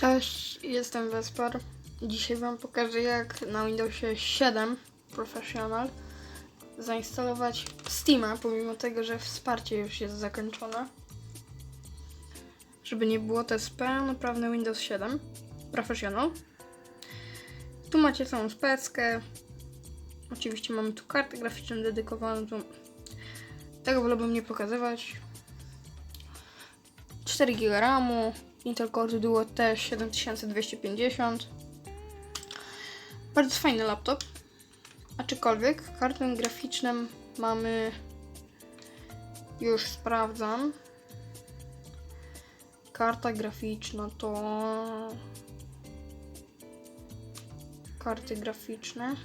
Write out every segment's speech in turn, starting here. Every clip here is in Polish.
Cześć, jestem Wesper. Dzisiaj Wam pokażę jak na Windowsie 7 Professional zainstalować Steama, pomimo tego, że wsparcie już jest zakończone. Żeby nie było, to jest pełnoprawny Windows 7 Professional. Tu macie całą speckę. Oczywiście mamy tu kartę graficzną dedykowaną. Tu... Tego wolałbym nie pokazywać. 4 GB RAMu, Intel Core Duo T7250. Bardzo fajny laptop. Aczkolwiek kartę graficzną mamy już sprawdzam. Karta graficzna to karty graficzne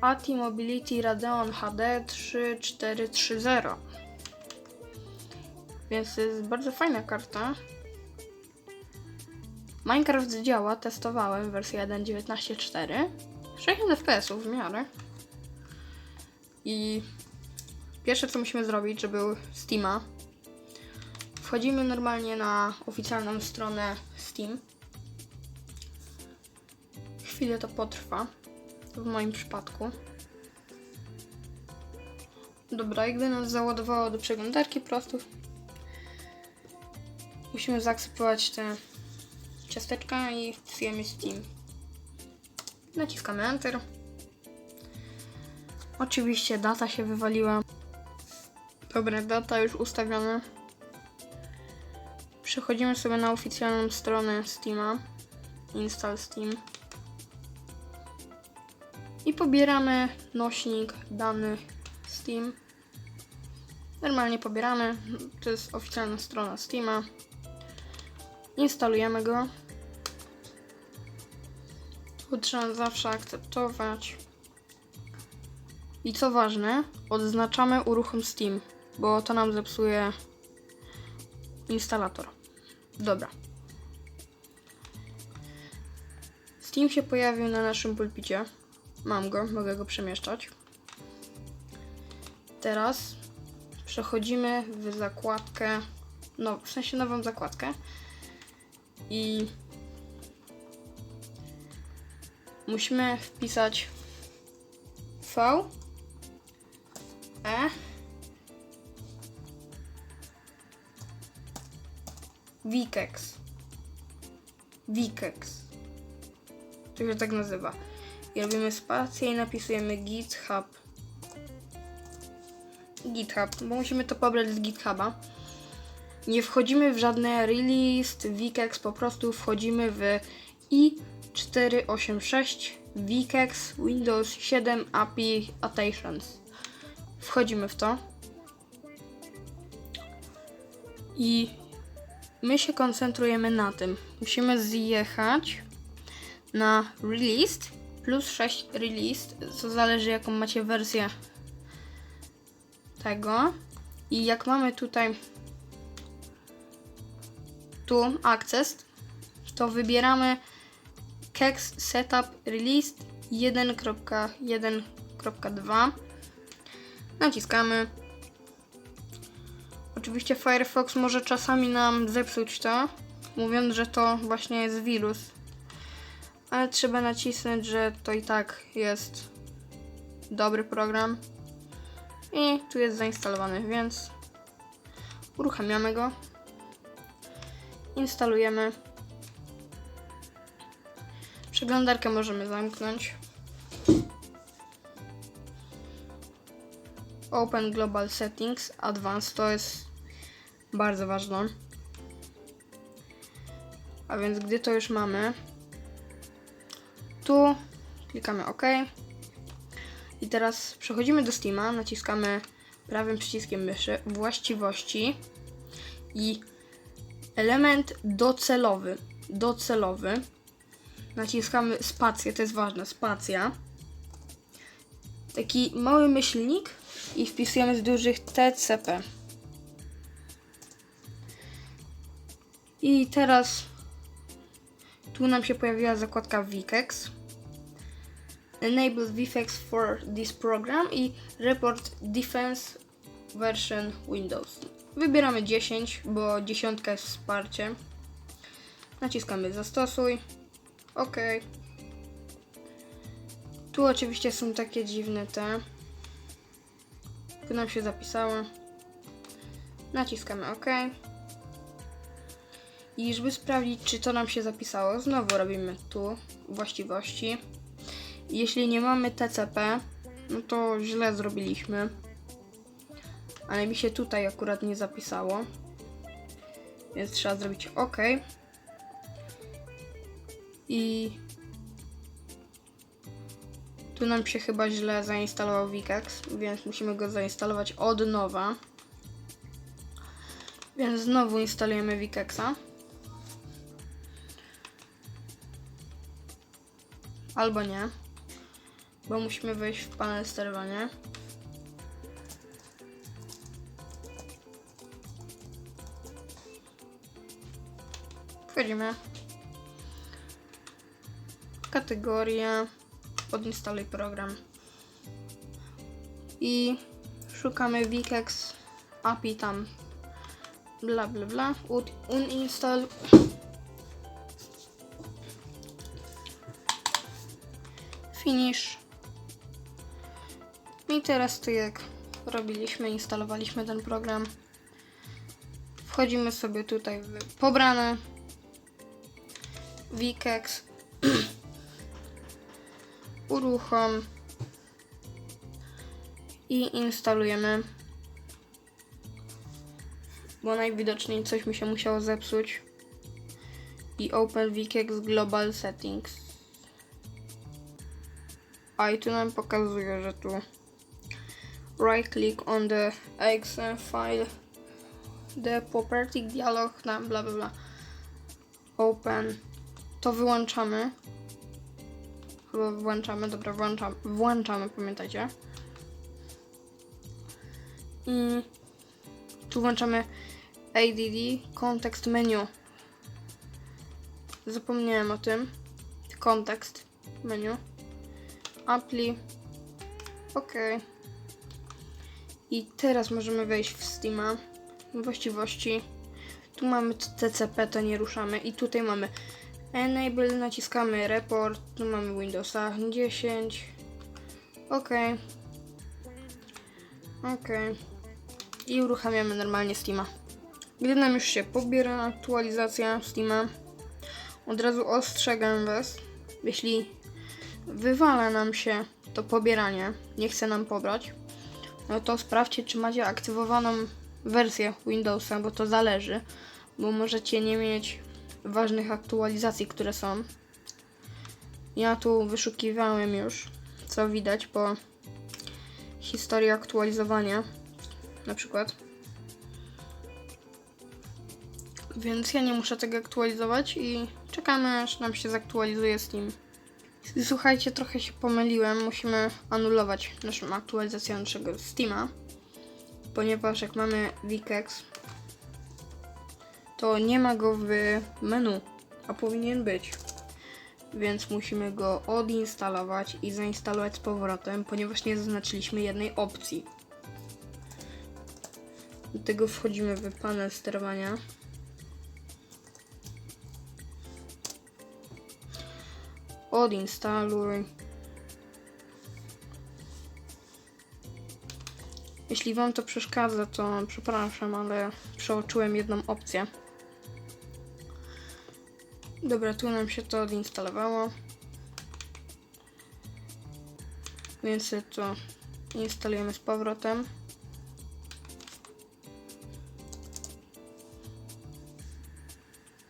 ATI Mobility Radeon HD 3430 więc jest bardzo fajna karta. Minecraft działa, testowałem wersję 1.19.4. 60 fps w miarę. I pierwsze co musimy zrobić, żeby Steama. Wchodzimy normalnie na oficjalną stronę Steam. Chwilę to potrwa. W moim przypadku. Dobra, i gdy nas załadowało do przeglądarki prostów, musimy zaakceptować te ciasteczka i wpisujemy Steam. Naciskamy Enter. Oczywiście data się wywaliła. Dobra, data już ustawiona. Przechodzimy sobie na oficjalną stronę Steama. Install Steam. I pobieramy nośnik dany Steam. Normalnie pobieramy. To jest oficjalna strona Steama. Instalujemy go. Tu trzeba zawsze akceptować. I co ważne, odznaczamy uruchom Steam, bo to nam zepsuje instalator. Dobra. Steam się pojawił na naszym pulpicie. Mam go, mogę go przemieszczać. Teraz przechodzimy w zakładkę, no w sensie nową zakładkę i musimy wpisać V. E. Wikex Wikex to się tak nazywa. I robimy spację i napisujemy github. Github, bo musimy to pobrać z githuba. Nie wchodzimy w żadne release, Wikex, po prostu wchodzimy w i486 Wikex Windows 7 API Annotations. Wchodzimy w to. I my się koncentrujemy na tym. Musimy zjechać na released plus 6 released, co zależy jaką macie wersję tego. I jak mamy tutaj tu access, to wybieramy Kex Setup Released 1.1.2. Naciskamy. Oczywiście Firefox może czasami nam zepsuć to, mówiąc, że to właśnie jest wirus. Ale trzeba nacisnąć, że to i tak jest dobry program. I tu jest zainstalowany, więc uruchamiamy go instalujemy. Przeglądarkę możemy zamknąć. Open Global Settings Advanced to jest bardzo ważne. A więc gdy to już mamy, tu klikamy OK. I teraz przechodzimy do Steama, naciskamy prawym przyciskiem myszy właściwości i Element docelowy. Docelowy. Naciskamy spację, to jest ważne, spacja. Taki mały myślnik i wpisujemy z dużych TCP. I teraz tu nam się pojawiła zakładka Vikex. Enable VFX for this program i Report Defense Version Windows. Wybieramy 10, bo dziesiątka jest wsparcie. Naciskamy zastosuj. OK. Tu oczywiście są takie dziwne te. Tu nam się zapisało. Naciskamy OK. I żeby sprawdzić, czy to nam się zapisało, znowu robimy tu właściwości. Jeśli nie mamy TCP, no to źle zrobiliśmy. Ale mi się tutaj akurat nie zapisało. Więc trzeba zrobić OK. I tu nam się chyba źle zainstalował Wikex, więc musimy go zainstalować od nowa. Więc znowu instalujemy Wikexa. Albo nie, bo musimy wejść w panel sterowania. Wchodzimy. Kategoria. Odinstaluj program. I szukamy Wikex API tam. Bla bla bla. Uninstall. Finish. I teraz tu jak robiliśmy, instalowaliśmy ten program. Wchodzimy sobie tutaj w pobrane. Wikex. Uruchom. I instalujemy. Bo najwidoczniej coś mi się musiało zepsuć. I Open Wikex Global Settings. A i tu nam pokazuje, że tu right click on the exe file the property dialog tam bla bla bla open to wyłączamy chyba włączamy, dobra włączamy, włączamy pamiętajcie i tu włączamy ADD kontekst menu zapomniałem o tym kontekst menu Appli. OK. I teraz możemy wejść w Steama. Właściwości. Tu mamy TCP, to nie ruszamy. I tutaj mamy Enable, naciskamy Report. Tu mamy Windowsa 10. OK. OK. I uruchamiamy normalnie Steama. Gdy nam już się pobiera aktualizacja Steama, od razu ostrzegam Was, jeśli wywala nam się to pobieranie, nie chce nam pobrać, no to sprawdźcie, czy macie aktywowaną wersję Windowsa, bo to zależy, bo możecie nie mieć ważnych aktualizacji, które są. Ja tu wyszukiwałem już, co widać po historii aktualizowania, na przykład. Więc ja nie muszę tego aktualizować i czekamy, aż nam się zaktualizuje Steam. Słuchajcie, trochę się pomyliłem. Musimy anulować naszą aktualizację naszego Steama, ponieważ jak mamy Wikex, to nie ma go w menu, a powinien być. Więc musimy go odinstalować i zainstalować z powrotem, ponieważ nie zaznaczyliśmy jednej opcji. Do tego wchodzimy w panel sterowania. Odinstaluj. Jeśli Wam to przeszkadza, to przepraszam, ale przeoczyłem jedną opcję. Dobra, tu nam się to odinstalowało. Więc to instalujemy z powrotem.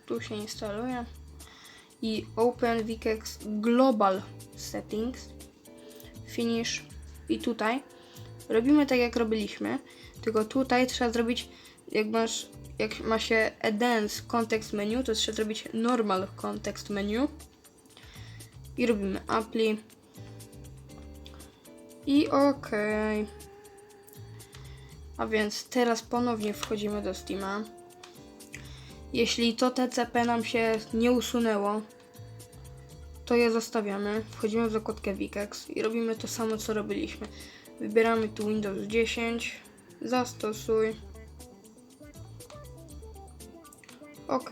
Tu się instaluje. I Open Vikex Global Settings, Finish. I tutaj. Robimy tak jak robiliśmy, tylko tutaj trzeba zrobić, jak masz, jak ma się Advanced Context Menu, to trzeba zrobić Normal Context Menu i robimy Apply i OK. A więc teraz ponownie wchodzimy do Steama. Jeśli to TCP nam się nie usunęło, to je zostawiamy. Wchodzimy w zakładkę Wikex i robimy to samo co robiliśmy. Wybieramy tu Windows 10, zastosuj. OK.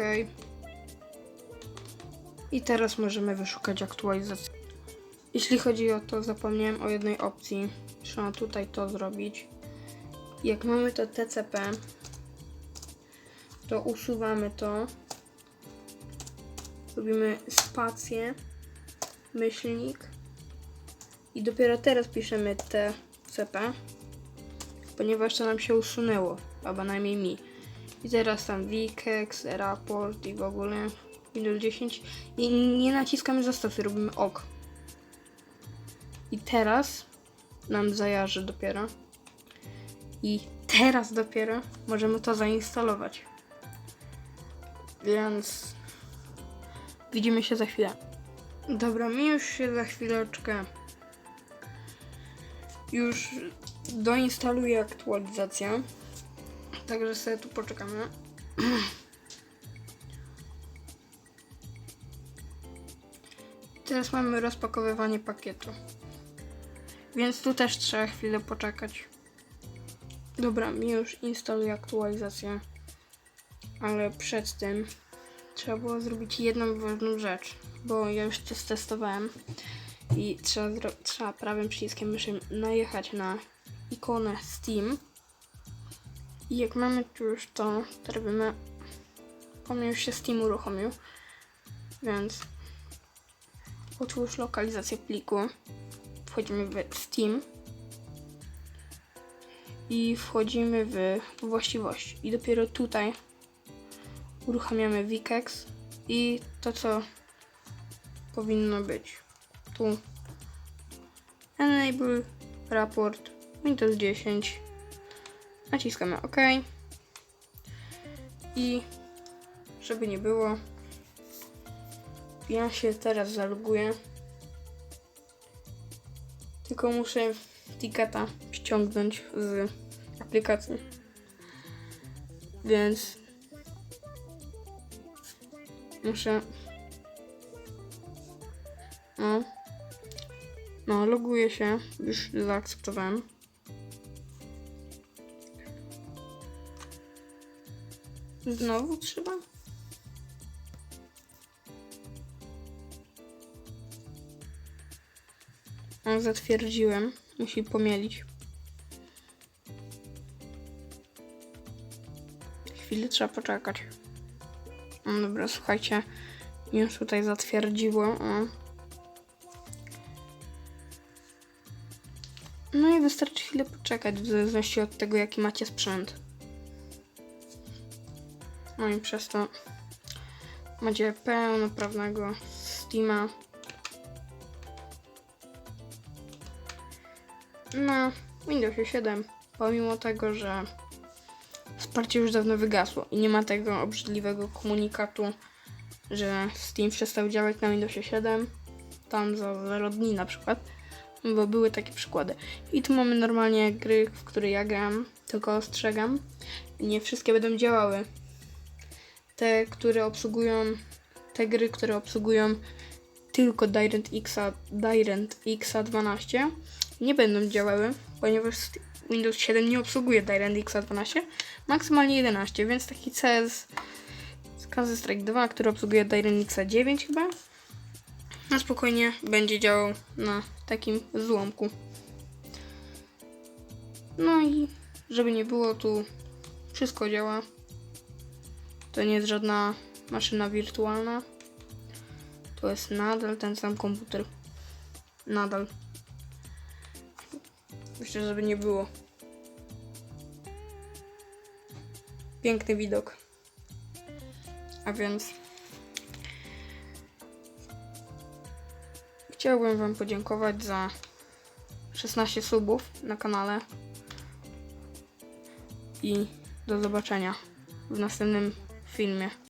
I teraz możemy wyszukać aktualizację. Jeśli chodzi o to, zapomniałem o jednej opcji. Trzeba tutaj to zrobić. Jak mamy to TCP, to usuwamy to. Robimy spację, myślnik i dopiero teraz piszemy TCP, ponieważ to nam się usunęło, a bynajmniej mi. I teraz tam Wikex, raport i w ogóle Windows 10 i nie naciskamy zastosy, robimy OK. I teraz nam zajarzy dopiero. I teraz dopiero możemy to zainstalować. Więc widzimy się za chwilę. Dobra, mi już się za chwileczkę już doinstaluję aktualizację. Także sobie tu poczekamy. Teraz mamy rozpakowywanie pakietu. Więc tu też trzeba chwilę poczekać. Dobra, mi już instaluje aktualizację. Ale przed tym trzeba było zrobić jedną ważną rzecz, bo ja już to testowałem i trzeba, trzeba prawym przyciskiem myszy najechać na ikonę Steam. I jak mamy tu już to, to robimy. Mnie już się Steam uruchomił, więc otwórz lokalizację pliku. Wchodzimy w Steam i wchodzimy w właściwości. I dopiero tutaj uruchamiamy Wikex i to co powinno być. Tu Enable Raport Windows 10 naciskamy OK. I żeby nie było ja się teraz zaloguję. Tylko muszę tiketa ściągnąć z aplikacji. Więc muszę no no loguję się już zaakceptowałem Znowu trzeba? O, zatwierdziłem. Musi pomielić. Chwilę trzeba poczekać. No dobra, słuchajcie. Już tutaj zatwierdziło. O. No i wystarczy chwilę poczekać, w zależności od tego, jaki macie sprzęt. No i przez to macie pełnoprawnego Steama. Na Windowsie 7, pomimo tego, że wsparcie już dawno wygasło i nie ma tego obrzydliwego komunikatu, że Steam przestał działać na Windowsie 7, tam za 0 dni na przykład, bo były takie przykłady. I tu mamy normalnie gry, w które ja gram, tylko ostrzegam, nie wszystkie będą działały te, które obsługują, te gry, które obsługują tylko DirectX, DirectX 12 nie będą działały, ponieważ Windows 7 nie obsługuje DirectX 12, maksymalnie 11, więc taki CS Counter Strike 2, który obsługuje DirectX 9 chyba, na spokojnie będzie działał na takim złomku. No i żeby nie było, tu wszystko działa. To nie jest żadna maszyna wirtualna. To jest nadal ten sam komputer. Nadal. Myślę, żeby nie było. Piękny widok. A więc chciałbym Wam podziękować za 16 subów na kanale i do zobaczenia w następnym filmie.